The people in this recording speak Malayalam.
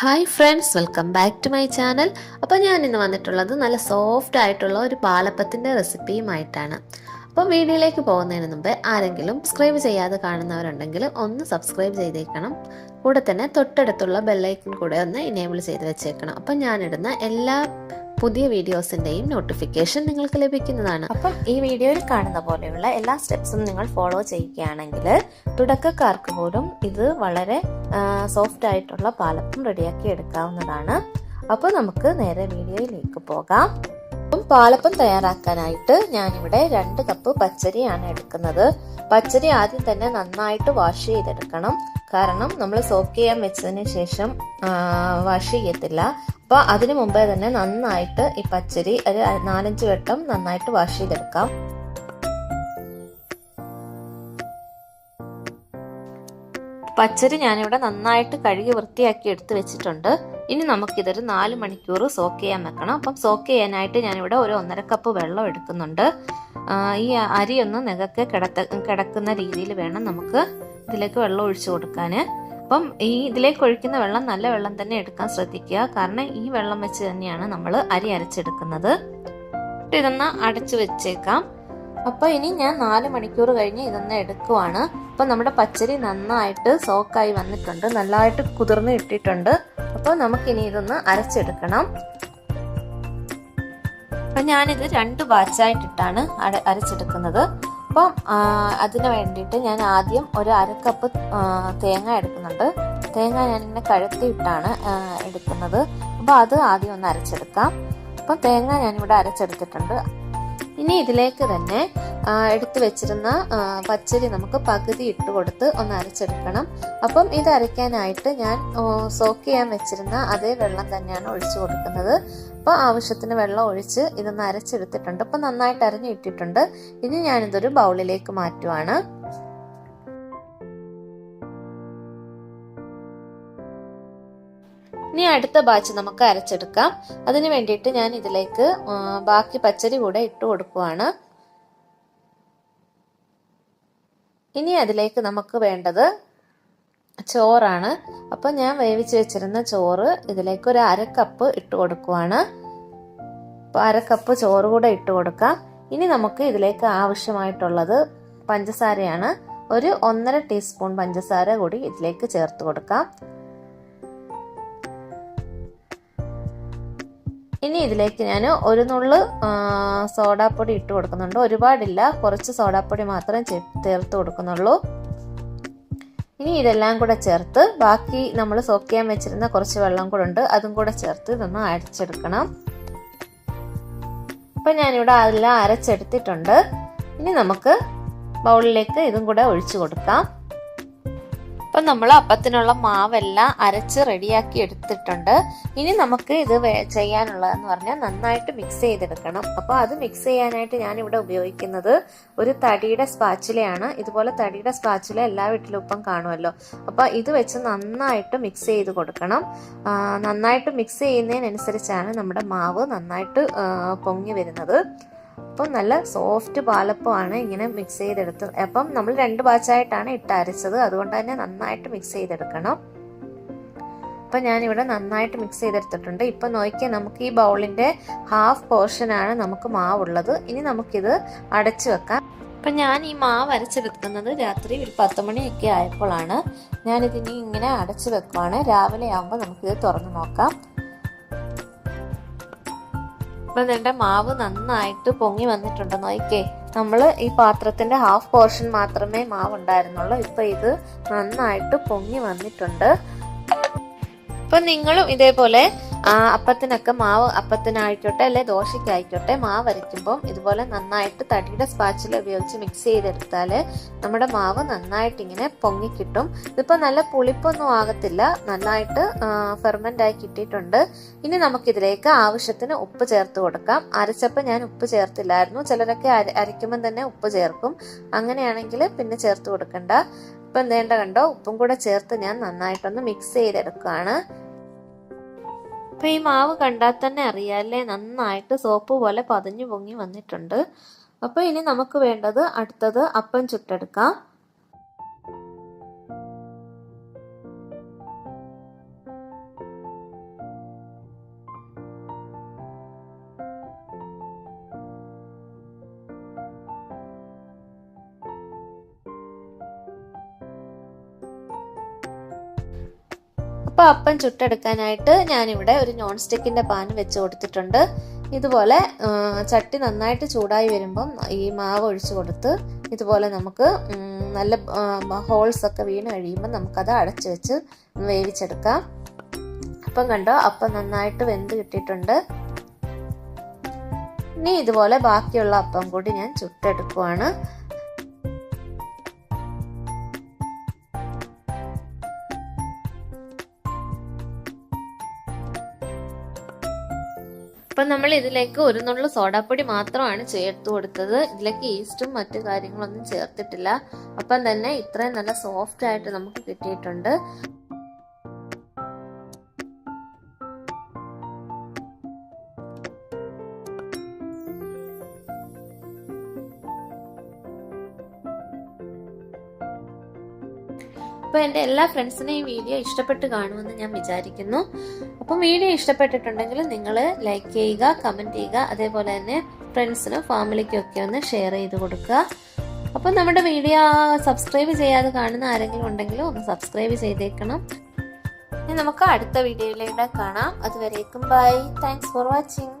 Hi friends welcome back to my channel അപ്പോൾ ഞാൻ ഇന്ന് വന്നിട്ടുള്ളത് നല്ല സോഫ്റ്റ് ആയിട്ടുള്ള ഒരു പാലപ്പത്തിന്റെ റെസിപ്പിയുമായിട്ടാണ് അപ്പം വീഡിയോയിലേക്ക് പോകുന്നതിന് മുമ്പ് ആരെങ്കിലും സബ്സ്ക്രൈബ് ചെയ്യാതെ കാണുന്നവരുണ്ടെങ്കിൽ ഒന്ന് സബ്സ്ക്രൈബ് ചെയ്തേക്കണം. കൂടെ തന്നെ തൊട്ടടുത്തുള്ള ബെല്ലൈക്കൺ കൂടെ ഒന്ന് ഇനേബിൾ ചെയ്ത് വെച്ചേക്കണം. അപ്പം ഞാനിടുന്ന എല്ലാ പുതിയ വീഡിയോസിന്റെയും നോട്ടിഫിക്കേഷൻ നിങ്ങൾക്ക് ലഭിക്കുന്നതാണ്. അപ്പം ഈ വീഡിയോയിൽ കാണുന്ന പോലെയുള്ള എല്ലാ സ്റ്റെപ്സും നിങ്ങൾ ഫോളോ ചെയ്യുകയാണെങ്കിൽ തുടക്കക്കാർക്ക് പോലും ഇത് വളരെ സോഫ്റ്റ് ആയിട്ടുള്ള പാലപ്പം റെഡിയാക്കി എടുക്കാവുന്നതാണ്. അപ്പോൾ നമുക്ക് നേരെ വീഡിയോയിലേക്ക് പോകാം. അപ്പം പാലപ്പം തയ്യാറാക്കാനായിട്ട് ഞാനിവിടെ രണ്ട് കപ്പ് പച്ചരിയാണ് എടുക്കുന്നത്. പച്ചരി ആദ്യം തന്നെ നന്നായിട്ട് വാഷ് ചെയ്തെടുക്കണം. കാരണം നമ്മൾ സോക്ക് ചെയ്യാൻ വെച്ചതിന് ശേഷം വാഷ് ചെയ്യത്തില്ല. അപ്പോൾ അതിനു മുമ്പേ തന്നെ നന്നായിട്ട് ഈ പച്ചരി ഒരു നാലഞ്ച് വട്ടം നന്നായിട്ട് വാഷ് ചെയ്തെടുക്കാം. പച്ചരി ഞാനിവിടെ നന്നായിട്ട് കഴുകി വൃത്തിയാക്കി എടുത്തു വെച്ചിട്ടുണ്ട്. ഇനി നമുക്കിതൊരു നാല് മണിക്കൂർ സോക്ക് ചെയ്യാൻ വെക്കണം. അപ്പം സോക്ക് ചെയ്യാനായിട്ട് ഞാനിവിടെ ഒരു ഒന്നര കപ്പ് വെള്ളം എടുക്കുന്നുണ്ട്. ഈ അരിയൊന്ന് നികക്ക് കിടത്ത കിടക്കുന്ന രീതിയിൽ വേണം നമുക്ക് ഇതിലേക്ക് വെള്ളം ഒഴിച്ചു കൊടുക്കാൻ അപ്പം ഈ ഇതിലേക്ക് ഒഴിക്കുന്ന വെള്ളം നല്ല വെള്ളം തന്നെ എടുക്കാൻ ശ്രദ്ധിക്കുക. കാരണം ഈ വെള്ളം വെച്ച് തന്നെയാണ് നമ്മൾ അരി അരച്ചെടുക്കുന്നത്. ഇതൊന്ന് അടച്ചു വെച്ചേക്കാം. അപ്പൊ ഇനി ഞാൻ നാല് മണിക്കൂർ കഴിഞ്ഞ് ഇതൊന്ന് എടുക്കുവാണ്. അപ്പൊ നമ്മുടെ പച്ചരി നന്നായിട്ട് സോക്കായി വന്നിട്ടുണ്ട്. നല്ലതായിട്ട് കുതിർന്ന് ഇട്ടിട്ടുണ്ട്. നമുക്ക് ഇനി ഇതൊന്ന് അരച്ചെടുക്കണം. അപ്പൊ ഞാനിത് രണ്ട് ബാച്ചായിട്ടിട്ടാണ് അരച്ചെടുക്കുന്നത്. അപ്പം അതിന് വേണ്ടിയിട്ട് ഞാൻ ആദ്യം ഒരു അരക്കപ്പ് തേങ്ങ എടുക്കുന്നുണ്ട്. തേങ്ങ ഞാൻ ഞാനിങ്ങനെ കഴുത്തിയിട്ടാണ് എടുക്കുന്നത്. അപ്പോൾ അത് ആദ്യം ഒന്ന് അരച്ചെടുക്കാം. അപ്പം തേങ്ങ ഞാനിവിടെ അരച്ചെടുത്തിട്ടുണ്ട്. ഇനി ഇതിലേക്ക് തന്നെ എടുത്തു വെച്ചിരുന്ന പച്ചരി നമുക്ക് പകുതി ഇട്ട് കൊടുത്ത് ഒന്ന് അരച്ചെടുക്കണം. അപ്പം ഇത് അരയ്ക്കാനായിട്ട് ഞാൻ സോക്ക് ചെയ്യാൻ വെച്ചിരുന്ന അതേ വെള്ളം തന്നെയാണ് ഒഴിച്ചു കൊടുക്കുന്നത്. അപ്പോൾ ആവശ്യത്തിന് വെള്ളം ഒഴിച്ച് ഇതൊന്ന് അരച്ചെടുത്തിട്ടുണ്ട്. അപ്പം നന്നായിട്ട് അരഞ്ഞു ഇട്ടിട്ടുണ്ട്. ഇനി ഞാനിതൊരു ബൗളിലേക്ക് മാറ്റുവാണ്. ഇനി അടുത്ത ബാച്ച് നമുക്ക് അരച്ചെടുക്കാം. അതിന് വേണ്ടിയിട്ട് ഞാൻ ഇതിലേക്ക് ബാക്കി പച്ചരി കൂടെ ഇട്ട് കൊടുക്കുവാണ്. ഇനി അതിലേക്ക് നമുക്ക് വേണ്ടത് ചോറാണ്. അപ്പോൾ ഞാൻ വേവിച്ച് വെച്ചിരുന്ന ചോറ് ഇതിലേക്ക് ഒരു അര കപ്പ് ഇട്ട് കൊടുക്കുവാണ്. അപ്പോൾ അര കപ്പ് ചോറ് കൂടെ ഇട്ട് കൊടുക്കാം. ഇനി നമുക്ക് ഇതിലേക്ക് ആവശ്യമായിട്ടുള്ളത് പഞ്ചസാരയാണ്. ഒരു ഒന്നര ടീസ്പൂൺ പഞ്ചസാര കൂടി ഇതിലേക്ക് ചേർത്ത് കൊടുക്കാം. ഇനി ഇതിലേക്ക് ഞാൻ ഒരു നുള്ള് സോഡാപ്പൊടി ഇട്ട് കൊടുക്കുന്നുണ്ട്. ഒരുപാടില്ല. കുറച്ച് സോഡാപ്പൊടി മാത്രം ചേർത്ത് കൊടുക്കുന്നുള്ളൂ. ഇനി ഇതെല്ലാം കൂടെ ചേർത്ത് ബാക്കി നമ്മൾ സോക്ക് ചെയ്യാൻ വെച്ചിരുന്ന കുറച്ച് വെള്ളം കൂടെ ഉണ്ട്. അതും കൂടെ ചേർത്ത് ഇതൊന്ന് അരച്ചെടുക്കണം. അപ്പം ഞാനിവിടെ അതെല്ലാം അരച്ചെടുത്തിട്ടുണ്ട്. ഇനി നമുക്ക് ബൗളിലേക്ക് ഇതും കൂടെ ഒഴിച്ചു കൊടുക്കാം. അപ്പം നമ്മൾ അപ്പത്തിനുള്ള മാവെല്ലാം അരച്ച് റെഡിയാക്കി എടുത്തിട്ടുണ്ട്. ഇനി നമുക്ക് ഇത് ചെയ്യാനുള്ളതെന്ന് പറഞ്ഞാൽ നന്നായിട്ട് മിക്സ് ചെയ്തെടുക്കണം. അപ്പോൾ അത് മിക്സ് ചെയ്യാനായിട്ട് ഞാൻ ഇവിടെ ഉപയോഗിക്കുന്നത് ഒരു തടിയുടെ സ്പാച്ചിലയാണ് ഇതുപോലെ തടിയുടെ സ്പാച്ചില എല്ലാ വീട്ടിലും ഇപ്പം കാണുമല്ലോ. അപ്പോൾ ഇത് വെച്ച് നന്നായിട്ട് മിക്സ് ചെയ്ത് കൊടുക്കണം. നന്നായിട്ട് മിക്സ് ചെയ്യുന്നതിനനുസരിച്ചാണ് നമ്മുടെ മാവ് നന്നായിട്ട് പൊങ്ങി വരുന്നത്. അപ്പം നല്ല സോഫ്റ്റ് പാലപ്പമാണ് ഇങ്ങനെ മിക്സ് ചെയ്തെടുത്ത്. അപ്പം നമ്മൾ രണ്ട് ബാച്ചായിട്ടാണ് ഇട്ട് അരച്ചത്. അതുകൊണ്ട് തന്നെ നന്നായിട്ട് മിക്സ് ചെയ്തെടുക്കണം. അപ്പം ഞാനിവിടെ നന്നായിട്ട് മിക്സ് ചെയ്തെടുത്തിട്ടുണ്ട്. ഇപ്പം നോക്കിയാൽ നമുക്ക് ഈ ബൗളിന്റെ ഹാഫ് പോർഷനാണ് നമുക്ക് മാവുള്ളത്. ഇനി നമുക്കിത് അടച്ചു വെക്കാം. അപ്പം ഞാൻ ഈ മാവ് അരച്ചെടുക്കുന്നത് രാത്രി ഒരു പത്ത് മണിയൊക്കെ ആയപ്പോഴാണ്. ഞാനിതിനി ഇങ്ങനെ അടച്ചു വെക്കുവാണ്. രാവിലെ ആകുമ്പോൾ നമുക്കിത് തുറന്നു നോക്കാം. ഇപ്പം നിന്റെ മാവ് നന്നായിട്ട് പൊങ്ങി വന്നിട്ടുണ്ട്. നോക്കിക്കേ നമ്മൾ ഈ പാത്രത്തിന്റെ ഹാഫ് പോർഷൻ മാത്രമേ മാവ് ഉണ്ടായിരുന്നുള്ളൂ ഇപ്പം ഇത് നന്നായിട്ട് പൊങ്ങി വന്നിട്ടുണ്ട്. അപ്പം നിങ്ങളും ഇതേപോലെ അപ്പത്തിനൊക്കെ മാവ് അപ്പത്തിനായിക്കോട്ടെ അല്ലെ ദോശയ്ക്കായിക്കോട്ടെ മാവ് അരയ്ക്കുമ്പം ഇതുപോലെ നന്നായിട്ട് തടിയുടെ സ്പാച്ചിൽ ഉപയോഗിച്ച് മിക്സ് ചെയ്തെടുത്താൽ നമ്മുടെ മാവ് നന്നായിട്ട് ഇങ്ങനെ പൊങ്ങിക്കിട്ടും. ഇതിപ്പോൾ നല്ല പുളിപ്പൊന്നും ആകത്തില്ല നന്നായിട്ട് ഫെർമെന്റ് ആയി കിട്ടിയിട്ടുണ്ട്. ഇനി നമുക്കിതിലേക്ക് ആവശ്യത്തിന് ഉപ്പ് ചേർത്ത് കൊടുക്കാം. അരച്ചപ്പോൾ ഞാൻ ഉപ്പ് ചേർത്തില്ലായിരുന്നു. ചിലരൊക്കെ അരയ്ക്കുമ്പം തന്നെ ഉപ്പ് ചേർക്കും. അങ്ങനെയാണെങ്കിൽ പിന്നെ ചേർത്ത് കൊടുക്കണ്ട. ഇപ്പം എന്തേണ്ട കണ്ടോ? ഉപ്പും കൂടെ ചേർത്ത് ഞാൻ നന്നായിട്ടൊന്ന് മിക്സ് ചെയ്തെടുക്കുകയാണ് അപ്പൊ ഈ മാവ് കണ്ടാൽ തന്നെ അറിയാല്ലേ? നന്നായിട്ട് സോപ്പ് പോലെ പതഞ്ഞു പൊങ്ങി വന്നിട്ടുണ്ട്. അപ്പോൾ ഇനി നമുക്ക് വേണ്ടത് അടുത്തത് അപ്പം ചുട്ടെടുക്കാം. അപ്പോൾ അപ്പം ചുട്ടെടുക്കാനായിട്ട് ഞാനിവിടെ ഒരു നോൺ സ്റ്റിക്കിന്റെ പാൻ വെച്ച് കൊടുത്തിട്ടുണ്ട്. ഇതുപോലെ ചട്ടി നന്നായിട്ട് ചൂടായി വരുമ്പം ഈ മാവ് ഒഴിച്ചു കൊടുത്ത് ഇതുപോലെ നമുക്ക് നല്ല ഹോൾസ് ഒക്കെ വീണ് കഴിയുമ്പോൾ നമുക്കത് അടച്ചു വെച്ച് വേവിച്ചെടുക്കാം. അപ്പം കണ്ടോ അപ്പം നന്നായിട്ട് വെന്ത് കിട്ടിയിട്ടുണ്ട്. ഇനി ഇതുപോലെ ബാക്കിയുള്ള അപ്പം കൂടി ഞാൻ ചുട്ടെടുക്കുവാണ്. അപ്പം നമ്മൾ ഇതിലേക്ക് ഒരു നുള്ളു സോഡാപ്പൊടി മാത്രമാണ് ചേർത്ത് കൊടുത്തത്. ഇതിലേക്ക് ഈസ്റ്റും മറ്റു കാര്യങ്ങളൊന്നും ചേർത്തിട്ടില്ല. അപ്പം തന്നെ ഇത്രയും നല്ല സോഫ്റ്റ് ആയിട്ട് നമുക്ക് കിട്ടിയിട്ടുണ്ട്. അപ്പോൾ എന്റെ എല്ലാ ഫ്രണ്ട്സിനും ഈ വീഡിയോ ഇഷ്ടപ്പെട്ട് കാണുമെന്ന് ഞാൻ വിചാരിക്കുന്നു. അപ്പം വീഡിയോ ഇഷ്ടപ്പെട്ടിട്ടുണ്ടെങ്കിൽ നിങ്ങൾ ലൈക്ക് ചെയ്യുക കമന്റ് ചെയ്യുക അതേപോലെ തന്നെ ഫ്രണ്ട്സിനും ഫാമിലിക്കും ഒക്കെ ഒന്ന് ഷെയർ ചെയ്ത് കൊടുക്കുക. അപ്പം നമ്മുടെ വീഡിയോ സബ്സ്ക്രൈബ് ചെയ്യാതെ കാണുന്ന ആരെങ്കിലും ഉണ്ടെങ്കിലും ഒന്ന് സബ്സ്ക്രൈബ് ചെയ്തേക്കണം. ഇനി നമുക്ക് അടുത്ത വീഡിയോയിലൂടെ കാണാം. അതുവരേക്കും ബൈ താങ്ക്സ് ഫോർ വാച്ചിങ്